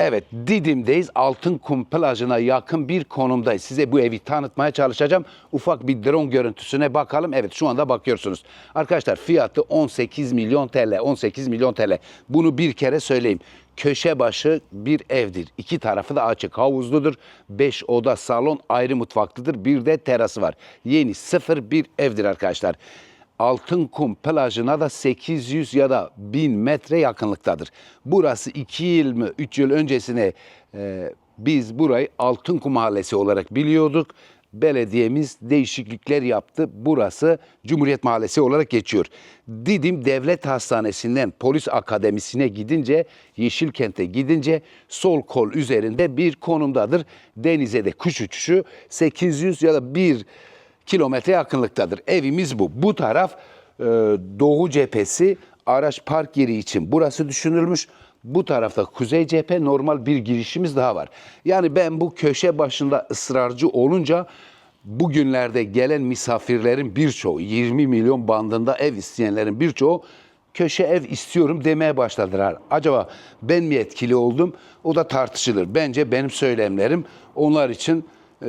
Evet, Didim'deyiz. Altınkum plajına yakın bir konumdayız. Size bu evi tanıtmaya çalışacağım. Ufak bir drone görüntüsüne bakalım. Evet, şu anda bakıyorsunuz. Arkadaşlar fiyatı 18 milyon TL. 18 milyon TL. Bunu bir kere söyleyeyim. Köşe başı bir evdir. İki tarafı da açık. Havuzludur. 5 oda, salon, ayrı mutfaklıdır. Bir de terası var. Yeni sıfır bir evdir arkadaşlar. Altınkum plajına da 800 ya da 1000 metre yakınlıktadır. Burası 2 yıl mı 3 yıl öncesine e, biz burayı Altınkum Mahallesi olarak biliyorduk. Belediyemiz değişiklikler yaptı. Burası Cumhuriyet Mahallesi olarak geçiyor. Didim Devlet Hastanesi'nden Polis Akademisi'ne gidince, Yeşilkent'e gidince sol kol üzerinde bir konumdadır. Denize de kuş uçuşu 800 ya da 1 kilometre yakınlıktadır. Evimiz bu. Bu taraf e, doğu cephesi araç park yeri için burası düşünülmüş. Bu tarafta kuzey cephe normal bir girişimiz daha var. Yani ben bu köşe başında ısrarcı olunca bugünlerde gelen misafirlerin birçoğu 20 milyon bandında ev isteyenlerin birçoğu köşe ev istiyorum demeye başladılar. Acaba ben mi etkili oldum? O da tartışılır. Bence benim söylemlerim onlar için e,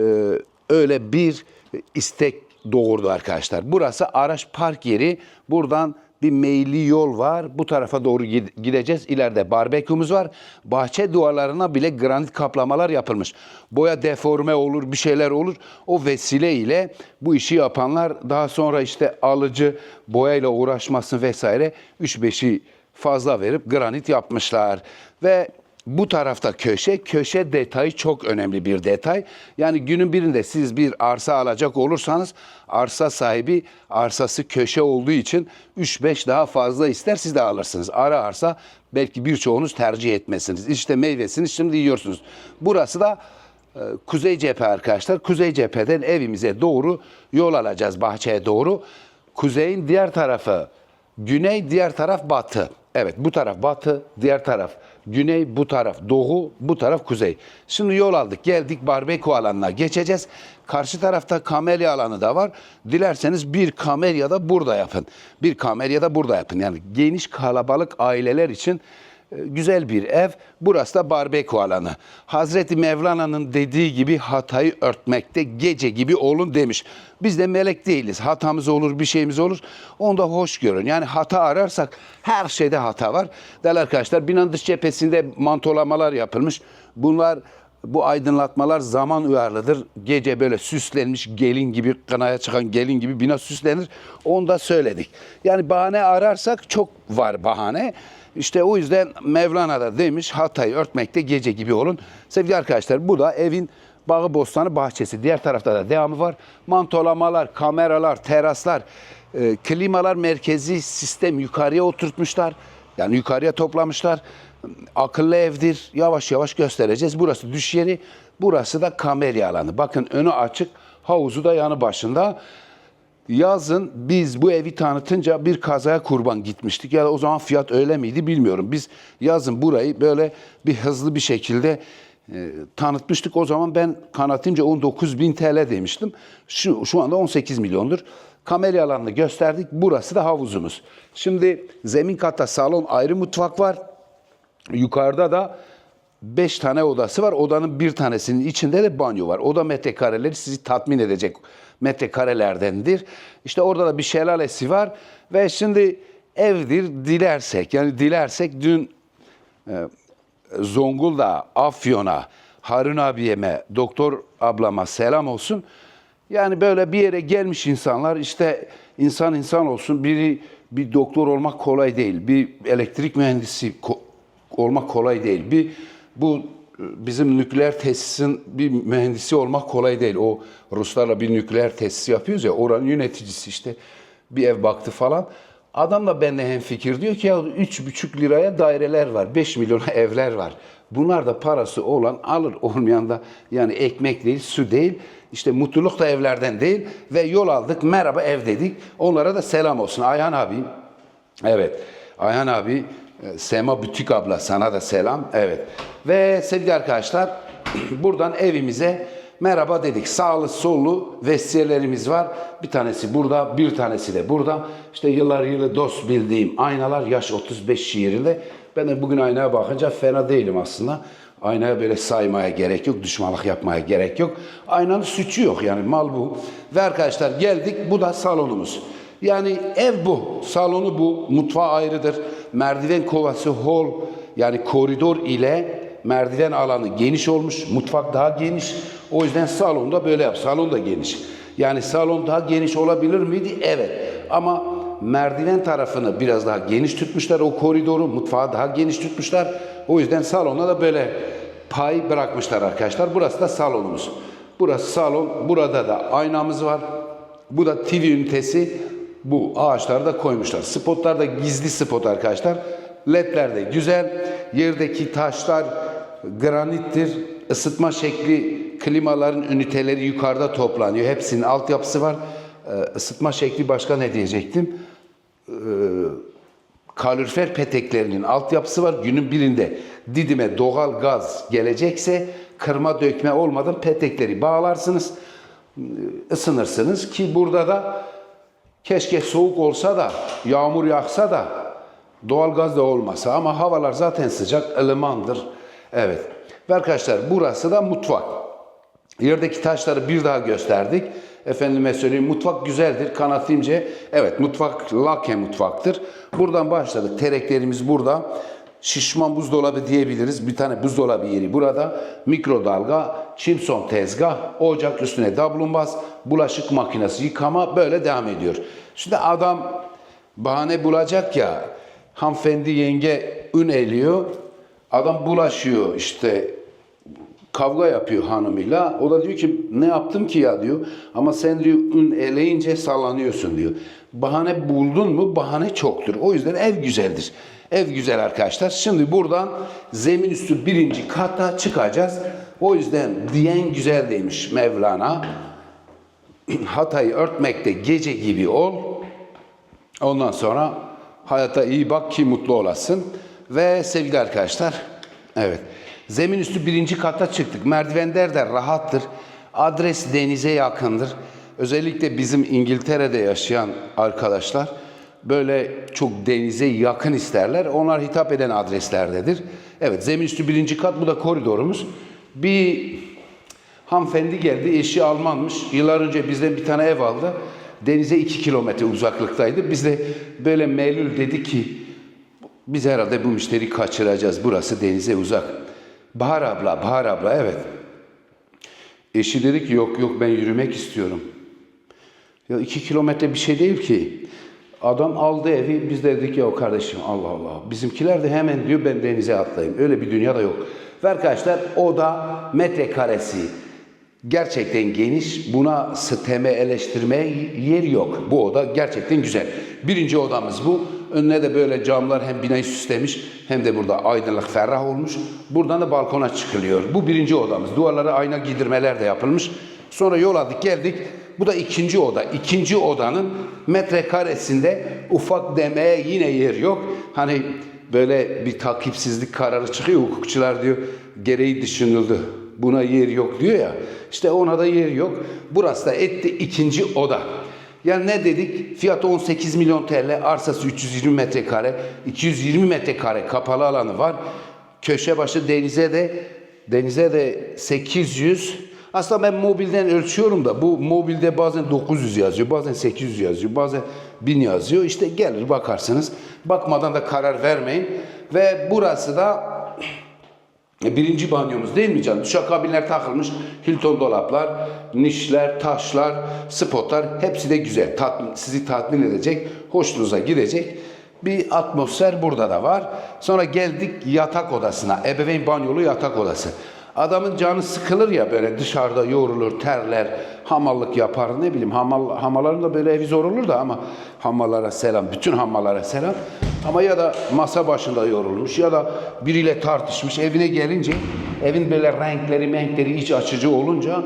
öyle bir istek doğurdu arkadaşlar. Burası araç park yeri. Buradan bir meyli yol var. Bu tarafa doğru gid- gideceğiz. İleride barbekümüz var. Bahçe duvarlarına bile granit kaplamalar yapılmış. Boya deforme olur, bir şeyler olur. O vesileyle bu işi yapanlar daha sonra işte alıcı boyayla uğraşmasın vesaire 3-5'i fazla verip granit yapmışlar. Ve bu tarafta köşe, köşe detayı çok önemli bir detay. Yani günün birinde siz bir arsa alacak olursanız arsa sahibi arsası köşe olduğu için 3-5 daha fazla ister siz de alırsınız. Ara arsa belki birçoğunuz tercih etmezsiniz. İşte meyvesini şimdi yiyorsunuz. Burası da e, kuzey cephe arkadaşlar. Kuzey cepheden evimize doğru yol alacağız bahçeye doğru. Kuzeyin diğer tarafı güney, diğer taraf batı. Evet bu taraf batı, diğer taraf güney, bu taraf doğu, bu taraf kuzey. Şimdi yol aldık, geldik barbekü alanına geçeceğiz. Karşı tarafta kamelya alanı da var. Dilerseniz bir kamelya da burada yapın. Bir kamelya da burada yapın. Yani geniş kalabalık aileler için güzel bir ev. Burası da barbekü alanı. Hazreti Mevlana'nın dediği gibi hatayı örtmekte gece gibi olun demiş. Biz de melek değiliz. Hatamız olur, bir şeyimiz olur. Onu da hoş görün. Yani hata ararsak her şeyde hata var. Değerli arkadaşlar binanın dış cephesinde mantolamalar yapılmış. Bunlar bu aydınlatmalar zaman uyarlıdır. Gece böyle süslenmiş gelin gibi, kınaya çıkan gelin gibi bina süslenir. Onu da söyledik. Yani bahane ararsak çok var bahane. İşte o yüzden Mevlana da demiş hatayı örtmekte gece gibi olun. Sevgili arkadaşlar bu da evin bağı bostanı bahçesi. Diğer tarafta da devamı var. Mantolamalar, kameralar, teraslar, e, klimalar merkezi sistem yukarıya oturtmuşlar. Yani yukarıya toplamışlar. Akıllı evdir. Yavaş yavaş göstereceğiz. Burası düş yeri. Burası da kamelya alanı. Bakın önü açık. Havuzu da yanı başında. Yazın biz bu evi tanıtınca bir kazaya kurban gitmiştik. Ya da o zaman fiyat öyle miydi bilmiyorum. Biz yazın burayı böyle bir hızlı bir şekilde e, tanıtmıştık. O zaman ben kanatınca 19 bin TL demiştim. Şu, şu anda 18 milyondur. Kamelya alanını gösterdik. Burası da havuzumuz. Şimdi zemin katta salon ayrı mutfak var. Yukarıda da 5 tane odası var. Odanın bir tanesinin içinde de banyo var. Oda metrekareleri sizi tatmin edecek metrekarelerdendir. İşte orada da bir şelalesi var. Ve şimdi evdir dilersek yani dilersek dün e, Zonguldak'a, Afyon'a, Harun abiyeme, doktor ablama selam olsun. Yani böyle bir yere gelmiş insanlar işte insan insan olsun. Biri bir doktor olmak kolay değil. Bir elektrik mühendisi ko- olmak kolay değil. Bir bu bizim nükleer tesisin bir mühendisi olmak kolay değil. O Ruslarla bir nükleer tesis yapıyoruz ya oranın yöneticisi işte bir ev baktı falan. Adam da benimle hemfikir diyor ki ya 3,5 liraya daireler var, 5 milyona evler var. Bunlar da parası olan alır, olmayan da yani ekmek değil, su değil. İşte mutluluk da evlerden değil ve yol aldık, merhaba ev dedik. Onlara da selam olsun. Ayhan abi, evet Ayhan abi, Sema Bütik abla sana da selam. Evet ve sevgili arkadaşlar buradan evimize merhaba dedik. Sağlı sollu vesiyelerimiz var. Bir tanesi burada, bir tanesi de burada. İşte yıllar yılı dost bildiğim aynalar yaş 35 şiirinde. Ben de bugün aynaya bakınca fena değilim aslında. Aynaya böyle saymaya gerek yok, düşmanlık yapmaya gerek yok. Aynanın suçu yok yani mal bu. Ve arkadaşlar geldik bu da salonumuz. Yani ev bu, salonu bu, mutfağı ayrıdır. Merdiven kovası hol yani koridor ile merdiven alanı geniş olmuş, mutfak daha geniş. O yüzden salonda böyle yap, salon da geniş. Yani salon daha geniş olabilir miydi? Evet. Ama merdiven tarafını biraz daha geniş tutmuşlar o koridoru, mutfağı daha geniş tutmuşlar. O yüzden salona da böyle pay bırakmışlar arkadaşlar. Burası da salonumuz. Burası salon. Burada da aynamız var. Bu da TV ünitesi. Bu ağaçları da koymuşlar. Spotlar da gizli spot arkadaşlar. LED'ler de güzel. Yerdeki taşlar granittir. Isıtma şekli klimaların üniteleri yukarıda toplanıyor. Hepsinin altyapısı var. Ee, ısıtma şekli başka ne diyecektim? kalorifer peteklerinin altyapısı var. Günün birinde Didim'e doğal gaz gelecekse kırma dökme olmadan petekleri bağlarsınız, ısınırsınız ki burada da keşke soğuk olsa da yağmur yağsa da doğal gaz da olmasa ama havalar zaten sıcak, ılımandır. Evet. Ve arkadaşlar burası da mutfak. Yerdeki taşları bir daha gösterdik. Efendime söyleyeyim mutfak güzeldir. Kanat ince. Evet mutfak lake mutfaktır. Buradan başladık. Tereklerimiz burada. Şişman buzdolabı diyebiliriz. Bir tane buzdolabı yeri burada. Mikrodalga, çimson tezgah, ocak üstüne dablumbaz, bulaşık makinesi, yıkama böyle devam ediyor. Şimdi adam bahane bulacak ya. Hanımefendi yenge ün eliyor. Adam bulaşıyor işte kavga yapıyor hanımıyla. O da diyor ki ne yaptım ki ya diyor. Ama sen diyor ün eleyince sallanıyorsun diyor. Bahane buldun mu bahane çoktur. O yüzden ev güzeldir. Ev güzel arkadaşlar. Şimdi buradan zemin üstü birinci kata çıkacağız. O yüzden diyen güzel demiş Mevlana. Hatayı örtmekte gece gibi ol. Ondan sonra hayata iyi bak ki mutlu olasın. Ve sevgili arkadaşlar, evet. Zemin üstü birinci kata çıktık. Merdivenler de rahattır. Adres denize yakındır. Özellikle bizim İngiltere'de yaşayan arkadaşlar böyle çok denize yakın isterler. Onlar hitap eden adreslerdedir. Evet zemin üstü birinci kat bu da koridorumuz. Bir hanımefendi geldi eşi Almanmış. Yıllar önce bizden bir tane ev aldı. Denize iki kilometre uzaklıktaydı. Biz de böyle melül dedi ki biz herhalde bu müşteri kaçıracağız. Burası denize uzak. Bahar abla, Bahar abla evet. Eşi dedi ki yok yok ben yürümek istiyorum. Ya iki kilometre bir şey değil ki. Adam aldı evi biz de dedik ya o kardeşim Allah Allah. Bizimkiler de hemen diyor ben denize atlayayım. Öyle bir dünya da yok. Ve arkadaşlar o da metrekaresi gerçekten geniş. Buna siteme eleştirmeye yer yok. Bu oda gerçekten güzel. Birinci odamız bu. Önüne de böyle camlar hem binayı süslemiş hem de burada aydınlık ferah olmuş. Buradan da balkona çıkılıyor. Bu birinci odamız. Duvarlara ayna giydirmeler de yapılmış. Sonra yol aldık geldik. Bu da ikinci oda. İkinci odanın metrekaresinde ufak demeye yine yer yok. Hani böyle bir takipsizlik kararı çıkıyor. Hukukçular diyor gereği düşünüldü. Buna yer yok diyor ya. İşte ona da yer yok. Burası da etti ikinci oda. Yani ne dedik? Fiyatı 18 milyon TL, arsası 320 metrekare, 220 metrekare kapalı alanı var. Köşe başı denize de denize de 800 aslında ben mobilden ölçüyorum da bu mobilde bazen 900 yazıyor, bazen 800 yazıyor, bazen 1000 yazıyor. İşte gelir bakarsınız. Bakmadan da karar vermeyin. Ve burası da e, Birinci banyomuz değil mi canım? Duşakabinler takılmış, Hilton dolaplar, nişler, taşlar, spotlar hepsi de güzel. Tatmin, sizi tatmin edecek, hoşunuza gidecek bir atmosfer burada da var. Sonra geldik yatak odasına. Ebeveyn banyolu yatak odası. Adamın canı sıkılır ya böyle dışarıda yorulur, terler, hamallık yapar ne bileyim. Hamal, hamaların da böyle evi zor olur da ama hamallara selam, bütün hamallara selam. Ama ya da masa başında yorulmuş ya da biriyle tartışmış evine gelince evin böyle renkleri menkleri iç açıcı olunca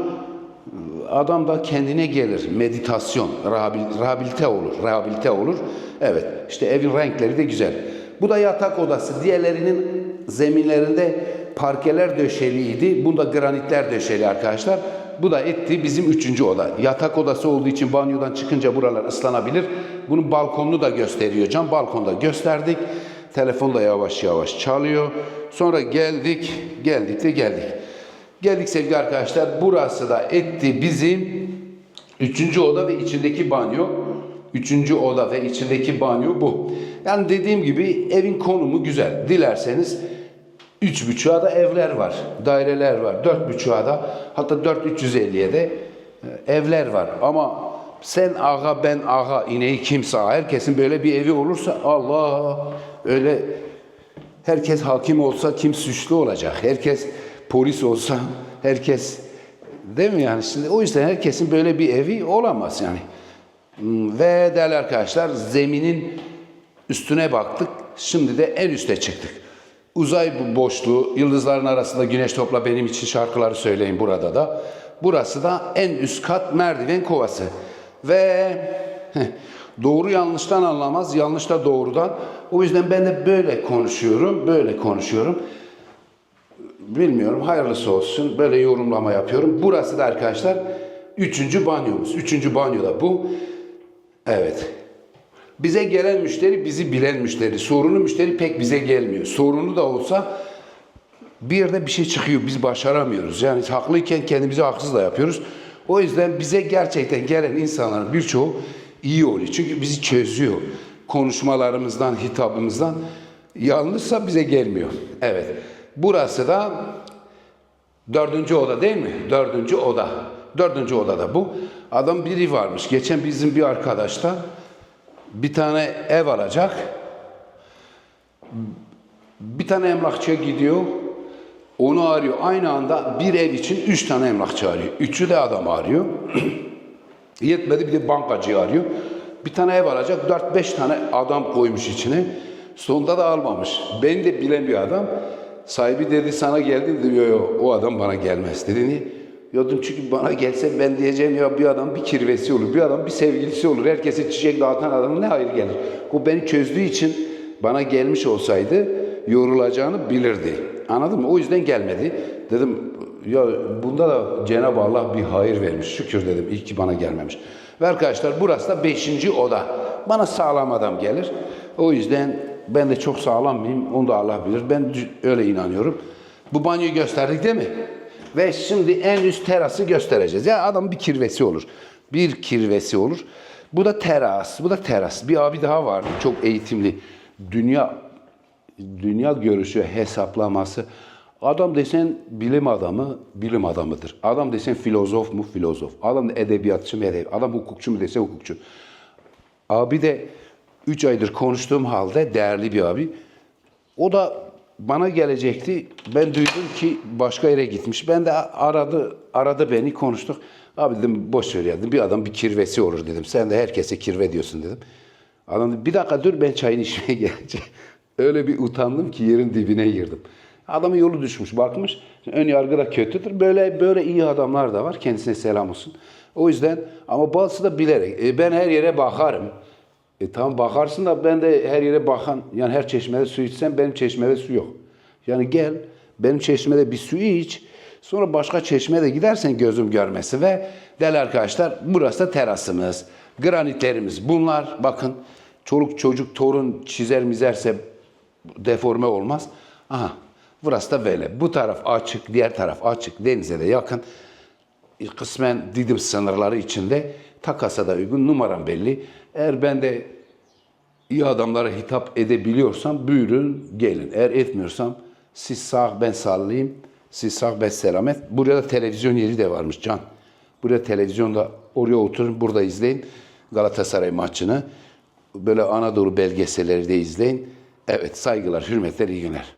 adam da kendine gelir. Meditasyon, rehabil- rehabilite olur. Rehabilite olur. Evet. işte evin renkleri de güzel. Bu da yatak odası. Diğerlerinin zeminlerinde parkeler döşeliydi. Bunda granitler döşeli arkadaşlar. Bu da etti bizim üçüncü oda. Yatak odası olduğu için banyodan çıkınca buralar ıslanabilir. Bunun balkonunu da gösteriyor cam. Balkonda gösterdik. Telefon da yavaş yavaş çalıyor. Sonra geldik, geldik de geldik. Geldik sevgili arkadaşlar. Burası da etti bizim üçüncü oda ve içindeki banyo. Üçüncü oda ve içindeki banyo bu. Yani dediğim gibi evin konumu güzel. Dilerseniz üç buçuğa da evler var. Daireler var. Dört buçuğa da hatta dört 350'ye de e, evler var. Ama sen ağa ben ağa ineği kimse. Herkesin böyle bir evi olursa Allah öyle herkes hakim olsa kim suçlu olacak? Herkes polis olsa herkes değil mi yani? Şimdi o yüzden herkesin böyle bir evi olamaz yani. Hmm, Ve değerli arkadaşlar zeminin üstüne baktık. Şimdi de en üste çıktık. Uzay boşluğu, yıldızların arasında güneş topla benim için şarkıları söyleyin burada da. Burası da en üst kat merdiven kovası. Ve doğru yanlıştan anlamaz, yanlış da doğrudan. O yüzden ben de böyle konuşuyorum, böyle konuşuyorum. Bilmiyorum, hayırlısı olsun. Böyle yorumlama yapıyorum. Burası da arkadaşlar üçüncü banyomuz. Üçüncü banyo da bu. Evet. Bize gelen müşteri bizi bilen müşteri. Sorunu müşteri pek bize gelmiyor. Sorunu da olsa bir yerde bir şey çıkıyor. Biz başaramıyoruz. Yani haklıyken kendimizi haksız da yapıyoruz. O yüzden bize gerçekten gelen insanların birçoğu iyi oluyor. Çünkü bizi çözüyor. Konuşmalarımızdan, hitabımızdan. Yanlışsa bize gelmiyor. Evet. Burası da Dördüncü oda değil mi? Dördüncü oda. Dördüncü odada bu. Adam biri varmış. Geçen bizim bir arkadaş da bir tane ev alacak. Bir tane emlakçıya gidiyor. Onu arıyor. Aynı anda bir ev için üç tane emlakçı arıyor. Üçü de adam arıyor. Yetmedi bir de bankacıyı arıyor. Bir tane ev alacak. Dört beş tane adam koymuş içine. Sonunda da almamış. Ben de bilen bir adam. Sahibi dedi sana geldi dedi. Yok yok o adam bana gelmez dedi. Niye? Dedim çünkü bana gelse ben diyeceğim ya bir adam bir kirvesi olur. Bir adam bir sevgilisi olur. Herkese çiçek dağıtan adamın ne hayır gelir. O beni çözdüğü için bana gelmiş olsaydı yorulacağını bilirdi. Anladın mı? O yüzden gelmedi. Dedim ya bunda da Cenab-ı Allah bir hayır vermiş. Şükür dedim. İyi ki bana gelmemiş. Ve arkadaşlar burası da beşinci oda. Bana sağlam adam gelir. O yüzden ben de çok sağlam mıyım? Onu da Allah bilir. Ben öyle inanıyorum. Bu banyoyu gösterdik değil mi? Ve şimdi en üst terası göstereceğiz. Ya adam bir kirvesi olur. Bir kirvesi olur. Bu da teras. Bu da teras. Bir abi daha vardı. Çok eğitimli. Dünya dünya görüşü, hesaplaması. Adam desen bilim adamı, bilim adamıdır. Adam desen filozof mu, filozof. Adam edebiyatçı mı, edebiyat. Adam hukukçu mu dese hukukçu. Abi de 3 aydır konuştuğum halde değerli bir abi. O da bana gelecekti. Ben duydum ki başka yere gitmiş. Ben de aradı, aradı beni konuştuk. Abi dedim boş ver ya dedim. Bir adam bir kirvesi olur dedim. Sen de herkese kirve diyorsun dedim. Adam dedi, bir dakika dur ben çayını içmeye geleceğim. Öyle bir utandım ki yerin dibine girdim. Adamın yolu düşmüş bakmış. Ön yargı da kötüdür. Böyle böyle iyi adamlar da var. Kendisine selam olsun. O yüzden ama bazısı da bilerek. E, ben her yere bakarım. E tamam bakarsın da ben de her yere bakan, yani her çeşmede su içsem benim çeşmede su yok. Yani gel benim çeşmede bir su iç. Sonra başka çeşmede gidersen gözüm görmesi ve değerli arkadaşlar burası da terasımız. Granitlerimiz bunlar bakın çoluk çocuk torun çizer mizerse deforme olmaz. Aha burası da böyle. Bu taraf açık, diğer taraf açık. Denize de yakın. Kısmen Didim sınırları içinde takasa da uygun. Numaram belli. Eğer ben de iyi adamlara hitap edebiliyorsam buyurun gelin. Eğer etmiyorsam siz sağ ben sallayayım. Siz sağ ben selamet. Buraya da televizyon yeri de varmış Can. Buraya televizyonda oraya oturun burada izleyin. Galatasaray maçını. Böyle Anadolu belgeselleri de izleyin. Evet saygılar, hürmetler, iyi günler.